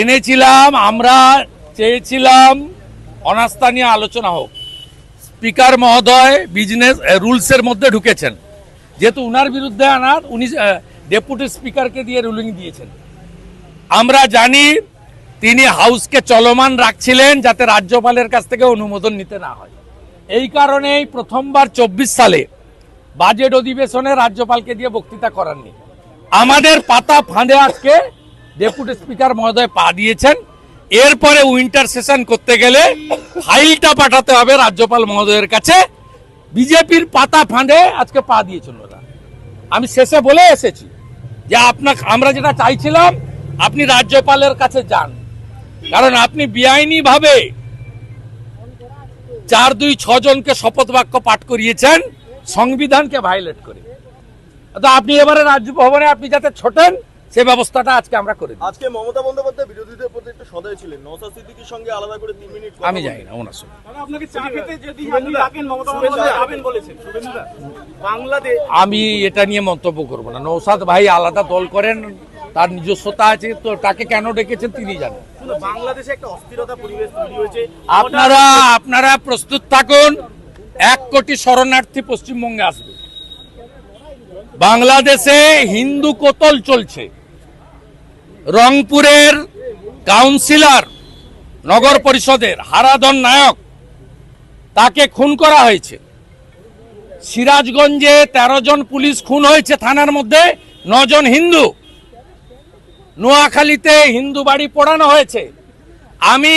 এনেছিলাম, আমরা চেয়েছিলাম, অনাস্থা নিয়ে আলোচনা হোক। স্পিকার মহোদয় বিজনেস রুলসের মধ্যে ঢুকেছেন। যেহেতু উনার বিরুদ্ধে আনার, উনি ডেপুটি স্পিকারকে দিয়ে রুলিং দিয়েছেন। আমরা জানি তিনি হাউসকে চলমান রাখছিলেন যাতে রাজ্যপালের কাছ থেকে অনুমোদন নিতে না হয়। এই কারণেই প্রথমবার চব্বিশ সালে বাজেট অধিবেশনে রাজ্যপালকে দিয়ে বক্তৃতা করাননি। আমাদের পাতা ফাঁদে আজকে ডেপুটি স্পিকার মহোদয় পা দিয়েছেন। এরপরে উইন্টার সেশন করতে গেলে ফাইলটা পাঠাতে হবে রাজ্যপাল মহোদয়ের কাছে। বিজেপির পাতা ফাঁদে আজকে পা দিয়েছেন ওরা। আমি শেষে বলে এসেছি যে আপনার আমরা যেটা চাইছিলাম, আপনি রাজ্যপালের কাছে যান। কারণ আপনি বেআইনি ভাবে চার দুই ছজনকে শপথ বাক্য পাঠ করিয়েছেন, সংবিধানকে ভায়োলেট করে। তো আপনি এবারে রাজ্য ভবনে আপনি যাতে ছোটেন সে ব্যবস্থাটা আজকে আমরা করে আজকে মমতা বন্দ্যোপাধ্যায় বিরোধীদের প্রতি একটু সদয় ছিলেন। নওসাদ সিদ্দিকীর সঙ্গে আলাদা করে তিন মিনিট আমি। জানি না ওনার সঙ্গে। আপনাকে চা খেতে যদি আপনি ডাকেন মমতা বন্দ্যোপাধ্যায় যাবেন বলেছেন। শুভেন্দুদা বাংলাদেশ আমি এটা নিয়ে মন্তব্য করব না। নৌসাদ ভাই আলাদা দল করেন তার নিজস্বতা আছে তো তাকে কেন ডেকেছেন তিনি জানেন। বাংলাদেশে একটা অস্থিরতা পরিবেশ তৈরি হয়েছে। আপনারা আপনারা প্রস্তুত থাকুন এক কোটি শরণার্থী পশ্চিমবঙ্গে আসবে। বাংলাদেশে হিন্দু কোতল চলছে। রংপুরের কাউন্সিলর নগর পরিষদের হারাধন নায়ক, তাকে খুন করা হয়েছে। সিরাজগঞ্জে তেরো জন পুলিশ খুন হয়েছে থানার মধ্যে নজন হিন্দু। নোয়াখালীতে হিন্দু বাড়ি পোড়ানো হয়েছে। আমি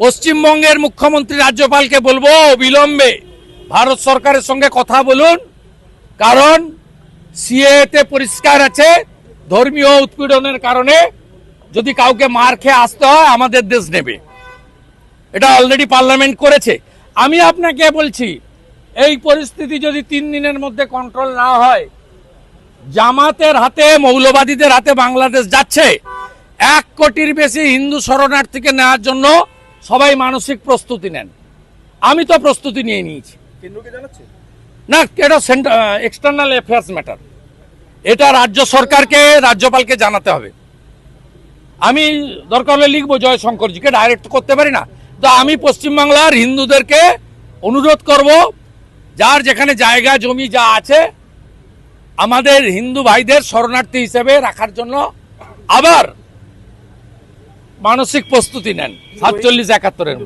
পশ্চিমবঙ্গের মুখ্যমন্ত্রী রাজ্যপালকে বলব, অবিলম্বে ভারত সরকারের সঙ্গে কথা বলুন, কারণ সিএতে পরিষ্কার আছে ধর্মীয় উৎপীড়নের কারণে যদি কাউকে মার খেয়ে আসতে হয় আমাদের দেশ নেবে। এটা অলরেডি পার্লামেন্ট করেছে। আমি আপনাকে বলছি এই পরিস্থিতি যদি তিন দিনের মধ্যে কন্ট্রোল না হয় জামাতের হাতে মৌলবাদীদের হাতে বাংলাদেশ যাচ্ছে এক কোটির বেশি হিন্দু শরণার্থীকে নেওয়ার জন্য সবাই মানসিক প্রস্তুতি নেন। আমি তো প্রস্তুতি নিয়ে নিয়েছি। না এটা এক্সটার্নাল অ্যাফেয়ার্স ম্যাটার এটা রাজ্য সরকারকে, রাজ্যপালকে জানাতে হবে। আমি দরকার হলে লিখব জয়শঙ্করজিকে ডাইরেক্ট করতে পারি না। তো আমি পশ্চিমবাংলার হিন্দুদেরকে অনুরোধ করব, যার যেখানে জায়গা, জমি যা আছে, আমাদের হিন্দু ভাইদের শরণার্থী হিসেবে রাখার জন্য আবার মানসিক প্রস্তুতি নেন। সাতচল্লিশ, একাত্তরের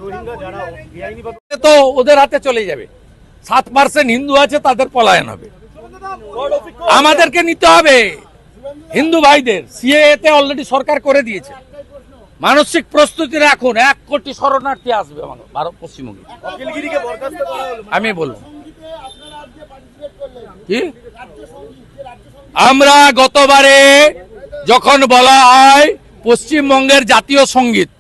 তো ওদের হাতে চলে যাবে। সাত পার্সেন্ট হিন্দু আছে, তাদের পলায়ন হবে। আমাদেরকে নিতে হবে। হিন্দু ভাইদের সিএতে অলরেডি সরকার করে দিয়েছে। মানসিক প্রস্তুতি রাখুন এক কোটি শরণার্থী আসবে ভারত পশ্চিমবঙ্গে। হলো আমি বলব। কি? আমরা গতবারে যখন বলা হয় পশ্চিমবঙ্গের জাতীয় সংগীত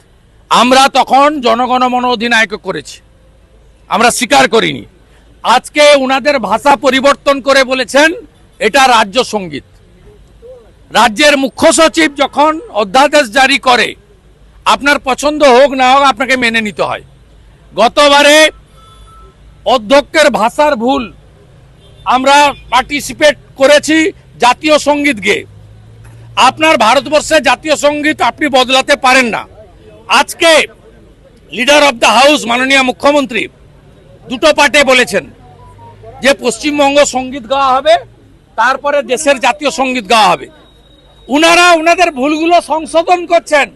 আমরা তখন জনগণমন অধিনায়ক করেছি। আমরা স্বীকার করিনি। আজকে উনাদের ভাষা পরিবর্তন করে বলেছেন, এটা রাজ্য সংগীত। রাজ্যের মুখ্য সচিব যখন অধ্যাদেশ জারি করে, আপনার পছন্দ হোক না হোক আপনাকে মেনে নিতে হয়। গতবারে অধ্যক্ষের ভাষার ভুল আমরা পার্টিসিপেট করেছি জাতীয় সংগীত গেয়ে। আপনার ভারতবর্ষে জাতীয় সংগীত আপনি বদলাতে পারেন না। আজকে লিডার অফ দ্য হাউস মাননীয় মুখ্যমন্ত্রী দুটো পার্টে বলেছেন, যে পশ্চিমবঙ্গ সংগীত গাওয়া হবে, তারপরে দেশের জাতীয় সংগীত গাওয়া হবে। উনারা উনাদের ভুলগুলো সংশোধন করছেন।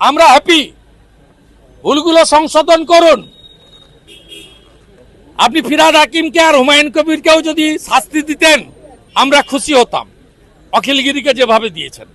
আমরা হ্যাপি ভুলগুলো সংশোধন করুন। আপনি ফিরাদ হাকিমকে আর হুমায়ুন কবিরকেও যদি শাস্তি দিতেন, আমরা খুশি হতাম। অখিলগিরিকে যেভাবে দিয়েছেন।